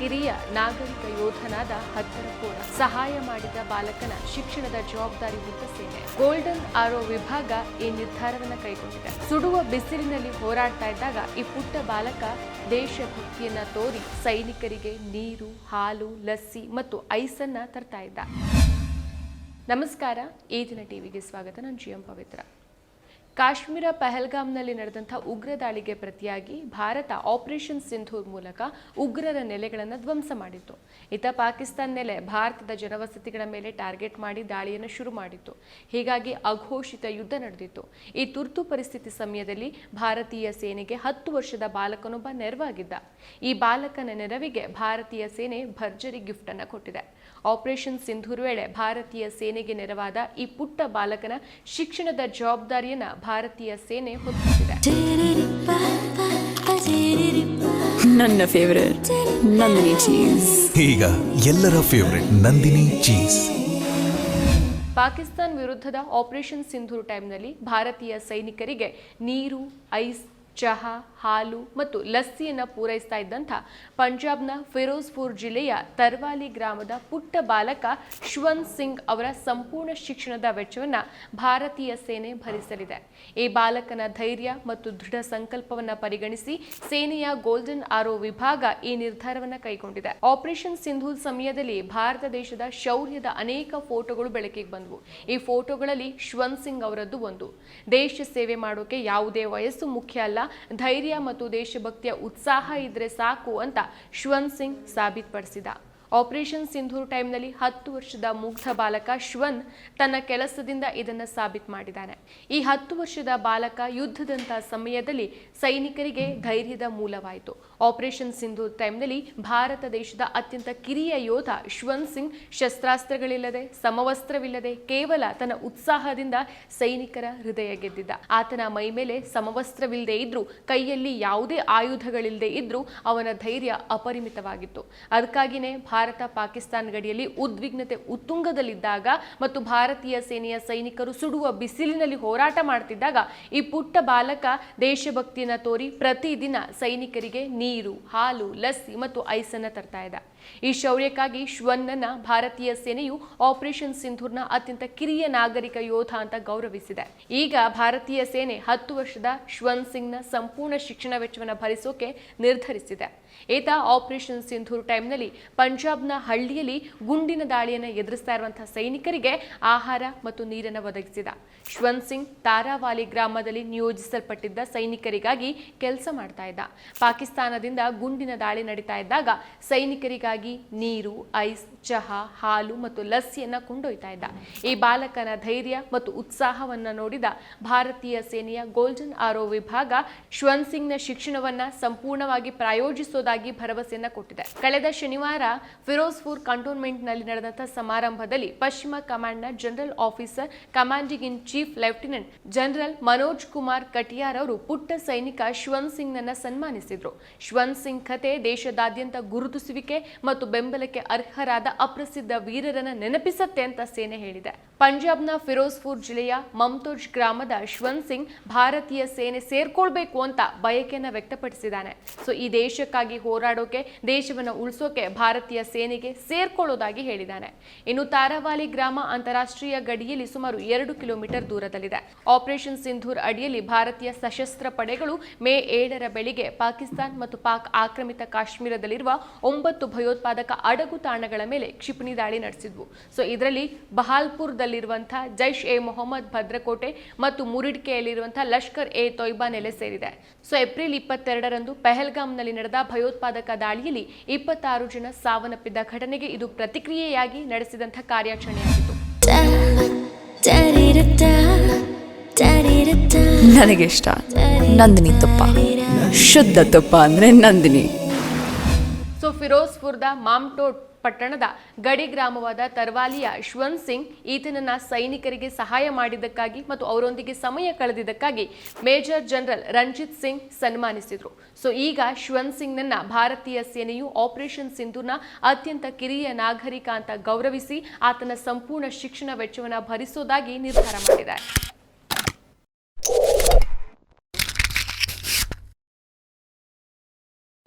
ಕಿರಿಯ ನಾಗರಿಕ ಯೋಧನಾದ ಹತ್ತರ ಸಹಾಯ ಮಾಡಿದ ಬಾಲಕನ ಶಿಕ್ಷಣದ ಜವಾಬ್ದಾರಿ ಸೇನೆ. ಗೋಲ್ಡನ್ ಆರೋ ವಿಭಾಗ ಈ ನಿರ್ಧಾರವನ್ನು ಕೈಗೊಂಡಿದೆ. ಸುಡುವ ಬಿಸಿಲಿನಲ್ಲಿ ಹೋರಾಡ್ತಾ ಇದ್ದಾಗ ಈ ಪುಟ್ಟ ಬಾಲಕ ದೇಶಭಕ್ತಿಯನ್ನ ತೋರಿ ಸೈನಿಕರಿಗೆ ನೀರು, ಹಾಲು, ಲಸ್ಸಿ ಮತ್ತು ಐಸನ್ನ ತರ್ತಾ ಇದ್ದ. ನಮಸ್ಕಾರ, ಈ ದಿನ ಟಿವಿಗೆ ಸ್ವಾಗತ. ನಾನು ಜಿ ಎಂ ಪವಿತ್ರ. ಕಾಶ್ಮೀರ ಪಹಲ್ಗಾಮ್ನಲ್ಲಿ ನಡೆದಂಥ ಉಗ್ರ ದಾಳಿಗೆ ಪ್ರತಿಯಾಗಿ ಭಾರತ ಆಪರೇಷನ್ ಸಿಂಧೂರ್ ಮೂಲಕ ಉಗ್ರರ ನೆಲೆಗಳನ್ನು ಧ್ವಂಸ ಮಾಡಿತ್ತು. ಇತ ಪಾಕಿಸ್ತಾನ್ ನೆಲೆ ಭಾರತದ ಜನವಸತಿಗಳ ಮೇಲೆ ಟಾರ್ಗೆಟ್ ಮಾಡಿ ದಾಳಿಯನ್ನು ಶುರು ಮಾಡಿತ್ತು. ಹೀಗಾಗಿ ಅಘೋಷಿತ ಯುದ್ಧ ನಡೆದಿತ್ತು. ಈ ತುರ್ತು ಪರಿಸ್ಥಿತಿ ಸಮಯದಲ್ಲಿ ಭಾರತೀಯ ಸೇನೆಗೆ ಹತ್ತು ವರ್ಷದ ಬಾಲಕನೊಬ್ಬ ನೆರವಾಗಿದ್ದ. ಈ ಬಾಲಕನ ನೆರವಿಗೆ ಭಾರತೀಯ ಸೇನೆ ಭರ್ಜರಿ ಗಿಫ್ಟ್ ಅನ್ನು ಕೊಟ್ಟಿದೆ. ಆಪರೇಷನ್ ಸಿಂಧೂರ್ ವೇಳೆ ಭಾರತೀಯ ಸೇನೆಗೆ ನೆರವಾದ ಈ ಪುಟ್ಟ ಬಾಲಕನ ಶಿಕ್ಷಣದ ಜವಾಬ್ದಾರಿಯನ್ನ ಭಾರತೀಯ ಸೇನೆ ಹೊತ್ತಿದೆ. ನನ್ನ ಫೇವರೇಟ್ ನಂದಿನಿ ಚೀಸ್ ಈಗ ಎಲ್ಲರ ಫೇವರೇಟ್ ನಂದಿನಿ ಚೀಸ್ ಪಾಕಿಸ್ತಾನ ವಿರುದ್ಧದ ಆಪರೇಷನ್ ಸಿಂಧೂರ್ ಟೈಮ್ನಲ್ಲಿ ಭಾರತೀಯ ಸೈನಿಕರಿಗೆ ನೀರು ಐಸ್ ಚಹಾ ಹಾಲು ಮತ್ತು ಲಸ್ಸಿಯನ್ನು ಪೂರೈಸ್ತಾ ಇದ್ದಂಥ ಪಂಜಾಬ್ನ ಫಿರೋಜ್ಪುರ್ ಜಿಲ್ಲೆಯ ತರ್ವಾಲಿ ಗ್ರಾಮದ ಪುಟ್ಟ ಬಾಲಕ ಶ್ವಂತ್ ಸಿಂಗ್ ಅವರ ಸಂಪೂರ್ಣ ಶಿಕ್ಷಣದ ವೆಚ್ಚವನ್ನು ಭಾರತೀಯ ಸೇನೆ ಭರಿಸಲಿದೆ. ಈ ಬಾಲಕನ ಧೈರ್ಯ ಮತ್ತು ದೃಢ ಸಂಕಲ್ಪವನ್ನು ಪರಿಗಣಿಸಿ ಸೇನೆಯ ಗೋಲ್ಡನ್ ಆರೋ ವಿಭಾಗ ಈ ನಿರ್ಧಾರವನ್ನು ಕೈಗೊಂಡಿದೆ. ಆಪರೇಷನ್ ಸಿಂಧೂಲ್ ಸಮಯದಲ್ಲಿ ಭಾರತ ದೇಶದ ಶೌರ್ಯದ ಅನೇಕ ಫೋಟೋಗಳು ಬೆಳಕಿಗೆ ಬಂದವು. ಈ ಫೋಟೋಗಳಲ್ಲಿ ಶ್ವಂತ್ ಸಿಂಗ್ ಅವರದ್ದು ಒಂದು. ದೇಶ ಸೇವೆ ಮಾಡೋಕೆ ಯಾವುದೇ ವಯಸ್ಸು ಮುಖ್ಯ ಅಲ್ಲ, ಧೈರ್ಯ ಮತ್ತು ದೇಶಭಕ್ತಿಯ ಉತ್ಸಾಹ ಇದ್ರೆ ಸಾಕು ಅಂತ ಶ್ವಂತ್ ಸಿಂಗ್ ಸಾಬೀತುಪಡಿಸಿದ. ಆಪರೇಷನ್ ಸಿಂಧೂರ್ ಟೈಮ್ನಲ್ಲಿ ಹತ್ತು ವರ್ಷದ ಮುಗ್ಧ ಬಾಲಕ ಶ್ವನ್ ತನ್ನ ಕೆಲಸದಿಂದ ಇದನ್ನು ಸಾಬೀತು ಮಾಡಿದ್ದಾನೆ. ಈ ಹತ್ತು ವರ್ಷದ ಬಾಲಕ ಯುದ್ಧದಂತಹ ಸಮಯದಲ್ಲಿ ಸೈನಿಕರಿಗೆ ಧೈರ್ಯದ ಮೂಲವಾಯಿತು. ಆಪರೇಷನ್ ಸಿಂಧೂರ್ ಟೈಮ್ನಲ್ಲಿ ಭಾರತ ದೇಶದ ಅತ್ಯಂತ ಕಿರಿಯ ಯೋಧ ಶ್ವನ್ ಸಿಂಗ್ ಶಸ್ತ್ರಾಸ್ತ್ರಗಳಿಲ್ಲದೆ, ಸಮವಸ್ತ್ರವಿಲ್ಲದೆ ಕೇವಲ ತನ್ನ ಉತ್ಸಾಹದಿಂದ ಸೈನಿಕರ ಹೃದಯ ಗೆದ್ದಿದ್ದ. ಆತನ ಮೈ ಮೇಲೆ ಸಮವಸ್ತ್ರವಿಲ್ಲದೆ ಇದ್ರೂ, ಕೈಯಲ್ಲಿ ಯಾವುದೇ ಆಯುಧಗಳಿಲ್ಲದೆ ಇದ್ರೂ ಅವನ ಧೈರ್ಯ ಅಪರಿಮಿತವಾಗಿತ್ತು. ಅದಕ್ಕಾಗಿಯೇ ಪಾಕಿಸ್ತಾನ ಗಡಿಯಲ್ಲಿ ಉದ್ವಿಗ್ನತೆ ಉತ್ತುಂಗದಲ್ಲಿದ್ದಾಗ ಮತ್ತು ಭಾರತೀಯ ಸೇನೆಯ ಸೈನಿಕರು ಸುಡುವ ಬಿಸಿಲಿನಲ್ಲಿ ಹೋರಾಟ ಮಾಡ್ತಿದ್ದಾಗ ಈ ಪುಟ್ಟ ಬಾಲಕ ದೇಶಭಕ್ತಿಯನ್ನ ತೋರಿ ಪ್ರತಿದಿನ ಸೈನಿಕರಿಗೆ ನೀರು, ಹಾಲು, ಲಸ್ಸಿ ಮತ್ತು ಐಸನ್ನು ತರ್ತಾ ಇದ್ದ. ಈ ಶೌರ್ಯಕ್ಕಾಗಿ ಶ್ವನ್ನನ ಭಾರತೀಯ ಸೇನೆಯು ಆಪರೇಷನ್ ಸಿಂಧೂರ್ನ ಅತ್ಯಂತ ಕಿರಿಯ ನಾಗರಿಕ ಯೋಧ ಅಂತ ಗೌರವಿಸಿದೆ. ಈಗ ಭಾರತೀಯ ಸೇನೆ ಹತ್ತು ವರ್ಷದ ಶ್ವನ್ ಸಿಂಗ್ನ ಸಂಪೂರ್ಣ ಶಿಕ್ಷಣ ವೆಚ್ಚವನ್ನು ಭರಿಸೋಕೆ ನಿರ್ಧರಿಸಿದೆ. ಈತ ಆಪರೇಷನ್ ಸಿಂಧೂರ್ ಟೈಮ್ನಲ್ಲಿ ಪಂಜಾಬ್ನ ಹಳ್ಳಿಯಲ್ಲಿ ಗುಂಡಿನ ದಾಳಿಯನ್ನು ಎದುರಿಸ್ತಾ ಇರುವಂತಹ ಸೈನಿಕರಿಗೆ ಆಹಾರ ಮತ್ತು ನೀರನ್ನು ಒದಗಿಸಿದ. ಶ್ವನ್ ಸಿಂಗ್ ತಾರಾವಾಲಿ ಗ್ರಾಮದಲ್ಲಿ ನಿಯೋಜಿಸಲ್ಪಟ್ಟಿದ್ದ ಸೈನಿಕರಿಗಾಗಿ ಕೆಲಸ ಮಾಡ್ತಾ ಇದ್ದ. ಪಾಕಿಸ್ತಾನದಿಂದ ಗುಂಡಿನ ದಾಳಿ ನಡೀತಾ ಇದ್ದಾಗ ಸೈನಿಕರಿಗಾಗಿ ನೀರು, ಐಸ್, ಚಹಾ, ಹಾಲು ಮತ್ತು ಲಸ್ಸಿಯನ್ನು ಕೊಂಡೊಯ್ತಾ ಇದ್ದ. ಈ ಬಾಲಕನ ಧೈರ್ಯ ಮತ್ತು ಉತ್ಸಾಹವನ್ನು ನೋಡಿದ ಭಾರತೀಯ ಸೇನೆಯ ಗೋಲ್ಡನ್ ಆರೋ ವಿಭಾಗ ಶ್ವನ್ ಸಿಂಗ್ನ ಶಿಕ್ಷಣವನ್ನ ಸಂಪೂರ್ಣವಾಗಿ ಪ್ರಾಯೋಜಿಸೋದಾಗಿ ಭರವಸೆಯನ್ನ ಕೊಟ್ಟಿದೆ. ಕಳೆದ ಶನಿವಾರ ಫಿರೋಜ್ಪುರ್ ಕಂಟೋನ್ಮೆಂಟ್ನಲ್ಲಿ ನಡೆದಂತಹ ಸಮಾರಂಭದಲ್ಲಿ ಪಶ್ಚಿಮ ಕಮಾಂಡ್ನ general officer, commanding in chief lieutenant general Manoj Kumar Katiyar ಅವರು ಪುಟ್ಟ ಸೈನಿಕ ಶ್ವನ್ ಸಿಂಗ್ನನ್ನು ಸನ್ಮಾನಿಸಿದ್ರು. ಶ್ವನ್ ಸಿಂಗ್ ಕತೆ ದೇಶದಾದ್ಯಂತ ಗುರುತಿಸುವಿಕೆ ಮತ್ತು ಬೆಂಬಲಕ್ಕೆ ಅರ್ಹರಾದ ಅಪ್ರಸಿದ್ಧ ವೀರರನ್ನ ನೆನಪಿಸತ್ತೆ ಅಂತ ಸೇನೆ ಹೇಳಿದೆ. ಪಂಜಾಬ್ನ ಫಿರೋಜ್ಪುರ್ ಜಿಲ್ಲೆಯ ಮಮ್ತೋಜ್ ಗ್ರಾಮದ ಶ್ವಂತ್ ಸಿಂಗ್ ಭಾರತೀಯ ಸೇನೆ ಸೇರ್ಕೊಳ್ಬೇಕು ಅಂತ ಬಯಕೆಯನ್ನು ವ್ಯಕ್ತಪಡಿಸಿದ್ದಾನೆ. ಸೊ, ಈ ದೇಶಕ್ಕಾಗಿ ಹೋರಾಡೋಕೆ, ದೇಶವನ್ನ ಉಳಿಸೋಕೆ ಭಾರತೀಯ ಸೇನೆಗೆ ಸೇರ್ಕೊಳ್ಳೋದಾಗಿ ಹೇಳಿದ್ದಾನೆ. ಇನ್ನು ತಾರಾವಾಲಿ ಗ್ರಾಮ ಅಂತಾರಾಷ್ಟ್ರೀಯ ಗಡಿಯಲ್ಲಿ ಸುಮಾರು ಎರಡು ಕಿಲೋಮೀಟರ್ ದೂರದಲ್ಲಿದೆ. ಆಪರೇಷನ್ ಸಿಂಧೂರ್ ಅಡಿಯಲ್ಲಿ ಭಾರತೀಯ ಸಶಸ್ತ್ರ ಪಡೆಗಳು ಮೇ ಏಳರ ಬೆಳಿಗ್ಗೆ ಪಾಕಿಸ್ತಾನ್ ಮತ್ತು ಪಾಕ್ ಆಕ್ರಮಿತ ಕಾಶ್ಮೀರದಲ್ಲಿರುವ ಒಂಬತ್ತು ಭಯೋತ್ಪಾದಕ ಅಡಗು ತಾಣಗಳ ಮೇಲೆ ಕ್ಷಿಪಣಿ ದಾಳಿ ನಡೆಸಿದ್ವು. ಸೊ, ಇದರಲ್ಲಿ ಬಹಾಲ್ಪುರದಲ್ಲಿರುವಂತಹ ಜೈಷ್ ಎ ಮೊಹಮ್ಮದ್ ಭದ್ರಕೋಟೆ ಮತ್ತು ಮುರಿಡ್ಕೆಯಲ್ಲಿರುವಂತಹ ಲಷ್ಕರ್ ಎ ತೊಯ್ಬಾ ನೆಲೆ ಸೇರಿದೆ. ಸೊ ಏಪ್ರಿಲ್ ಇಪ್ಪತ್ತೆರಡರಂದು ಪೆಹಲ್ಗಾಮ್ನಲ್ಲಿ ನಡೆದ ಭಯೋತ್ಪಾದಕ ದಾಳಿಯಲ್ಲಿ ಇಪ್ಪತ್ತಾರು ಜನ ಸಾವನ್ನಪ್ಪಿದ್ದ ಘಟನೆಗೆ ಇದು ಪ್ರತಿಕ್ರಿಯೆಯಾಗಿ ನಡೆಸಿದಂತಹ ಕಾರ್ಯಾಚರಣೆಯಾಗಿತ್ತು. ನನಗಿಷ್ಟ ನಂದಿನಿ ತುಪ್ಪ. ಶುದ್ಧ ತುಪ್ಪ ಅಂದ್ರೆ ನಂದಿನಿ. ಸೊ ಫಿರೋಜ್ಪುರ್ದ ಮಾಮ್ಟೋಟ್ ಪಟ್ಟಣದ ಗಡಿ ಗ್ರಾಮವಾದ ತರ್ವಾಲಿಯ ಶ್ವನ್ ಸಿಂಗ್ ಈತನನ್ನ ಸೈನಿಕರಿಗೆ ಸಹಾಯ ಮಾಡಿದ್ದಕ್ಕಾಗಿ ಮತ್ತು ಅವರೊಂದಿಗೆ ಸಮಯ ಕಳೆದಿದ್ದಕ್ಕಾಗಿ ಮೇಜರ್ ಜನರಲ್ ರಂಜಿತ್ ಸಿಂಗ್ ಸನ್ಮಾನಿಸಿದ್ರು. ಸೊ, ಈಗ ಶುವನ್ ಸಿಂಗ್ ನನ್ನ ಭಾರತೀಯ ಸೇನೆಯು ಆಪರೇಷನ್ ಸಿಂಧುನ ಅತ್ಯಂತ ಕಿರಿಯ ನಾಗರಿಕ ಅಂತ ಗೌರವಿಸಿ ಆತನ ಸಂಪೂರ್ಣ ಶಿಕ್ಷಣ ವೆಚ್ಚವನ್ನು ಭರಿಸೋದಾಗಿ ನಿರ್ಧಾರ ಮಾಡಿದೆ